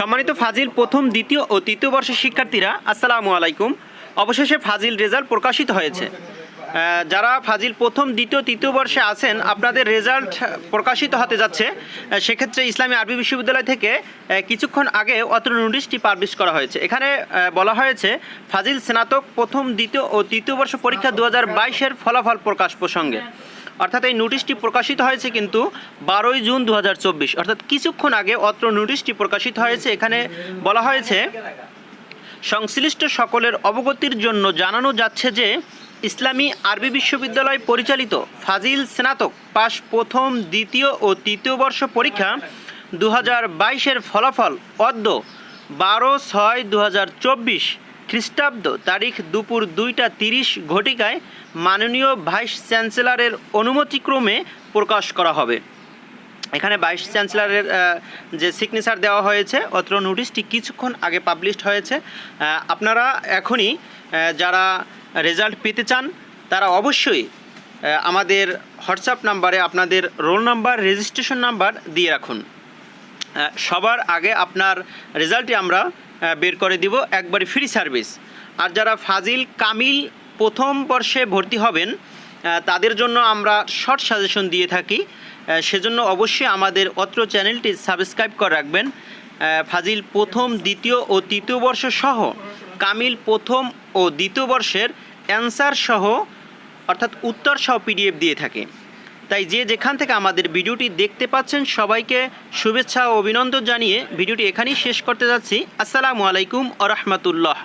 সম্মানিত ফাজিল প্রথম, দ্বিতীয় ও তৃতীয় বর্ষের শিক্ষার্থীরা, আসসালামু আলাইকুম। অবশেষে ফাজিল রেজাল্ট প্রকাশিত হয়েছে। যারা ফাজিল প্রথম, দ্বিতীয়, তৃতীয় বর্ষে আছেন, আপনাদের রেজাল্ট প্রকাশিত হতে যাচ্ছে। সেক্ষেত্রে ইসলামী আরবি বিশ্ববিদ্যালয় থেকে কিছুক্ষণ আগে অত্র নোটিশটি পাবলিশ করা হয়েছে। এখানে বলা হয়েছে, ফাজিল স্নাতক, প্রথম, দ্বিতীয় ও তৃতীয় বর্ষ পরীক্ষা দু হাজার ফলাফল প্রকাশ প্রসঙ্গে। অর্থাৎ এই নোটিশটি প্রকাশিত হয়েছে কিন্তু বারোই জুন দু হাজার চব্বিশ। অর্থাৎ কিছুক্ষণ আগে অত্র নোটিশটি প্রকাশিত হয়েছে। এখানে বলা হয়েছে, সংশ্লিষ্ট সকলের অবগতির জন্য জানানো যাচ্ছে যে ইসলামী আরবি বিশ্ববিদ্যালয় পরিচালিত ফাজিল স্নাতক পাশ প্রথম, দ্বিতীয় ও তৃতীয় বর্ষ পরীক্ষা দু হাজার ফলাফল অদ্য বারো ছয় দু খ্রিস্টাব্দ তারিখ দুপুর দুইটা তিরিশ ঘটিকায় মাননীয় ভাইস চ্যান্সেলরের অনুমতিক্রমে প্রকাশ করা হবে। এখানে ভাইস চ্যান্সেলরের যে সিগনেচার দেওয়া হয়েছে, অত্র নোটিশটি কিছুক্ষণ আগে পাবলিশড হয়েছে। আপনারা এখনই যারা রেজাল্ট পেতে চান, তারা অবশ্যই আমাদের হোয়াটসঅ্যাপ নাম্বারে আপনাদের রোল নাম্বার রেজিস্ট্রেশন নাম্বার দিয়ে রাখুন। সবার আগে আপনার রেজাল্টটি আমরা বের করে দিব, একবারে ফ্রি সার্ভিস আর যারা ফাজিল, কামিল প্রথম বর্ষে ভর্তি হবেন তাদের জন্য আমরা শর্ট সাজেশন দিয়ে থাকি। সেজন্য অবশ্যই আমাদের অত্র চ্যানেলটি সাবস্ক্রাইব করে রাখবেন। ফাজিল প্রথম, দ্বিতীয় ও তৃতীয় বর্ষ সহ, কামিল প্রথম ও দ্বিতীয় বর্ষের অ্যান্সার সহ, অর্থাৎ উত্তর সহ পিডিএফ দিয়ে থাকে। তাই যে যেখান থেকে আমাদের ভিডিওটি দেখতে পাচ্ছেন, সবাইকে শুভেচ্ছা ও অভিনন্দন জানিয়ে ভিডিওটি এখানেই শেষ করতে যাচ্ছি। আসসালামু আলাইকুম আ রহমতুল্লাহ।